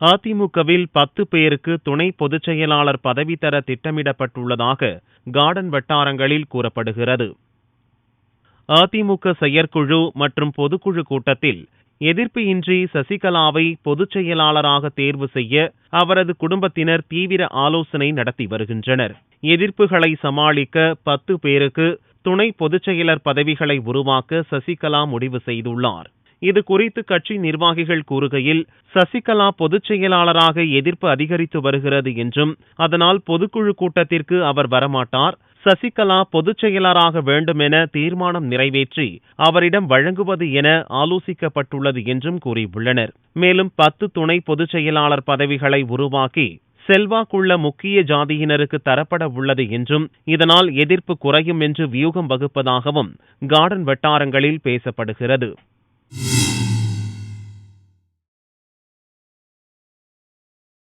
அதிமுகவில் பத்து பேருக்கு துணை பொதுச் செயலாளர் பதவி தர திட்டமிடப்பட்டுள்ளதாக கார்டன் வட்டாரங்களில் கூறப்படுகிறது. அதிமுக செயற்குழு மற்றும் பொதுக்குழு கூட்டத்தில் எதிர்ப்பு இன்றி சசிகலாவை பொதுச் செயலாளராக தேர்வு செய்ய அவரது குடும்பத்தினர் தீவிர ஆலோசனை நடத்தி வருகின்றனர். எதிர்ப்புகளை சமாளிக்க பத்து பேருக்கு துணை பொதுச் செயலர் பதவிகளை உருவாக்க சசிகலா முடிவு செய்துள்ளார். இது குறித்து கட்சி நிர்வாகிகள் கூறுகையில் சசிகலா பொதுச் செயலாளராக எதிர்ப்பு அதிகரித்து வருகிறது என்றும் அதனால் பொதுக்குழு கூட்டத்திற்கு அவர் வரமாட்டார். சசிகலா பொதுச் செயலராக வேண்டுமென தீர்மானம் நிறைவேற்றி அவரிடம் வழங்குவது என ஆலோசிக்கப்பட்டுள்ளது என்றும் கூறியுள்ளனர். மேலும் பத்து துணை பொதுச் செயலாளர் பதவிகளை உருவாக்கி செல்வாக்குள்ள முக்கிய ஜாதியினருக்கு தரப்பட உள்ளது என்றும் இதனால் எதிர்ப்பு குறையும் என்று வியூகம் வகுப்பதாகவும் கார்டன் வட்டாரங்களில் பேசப்படுகிறது. you.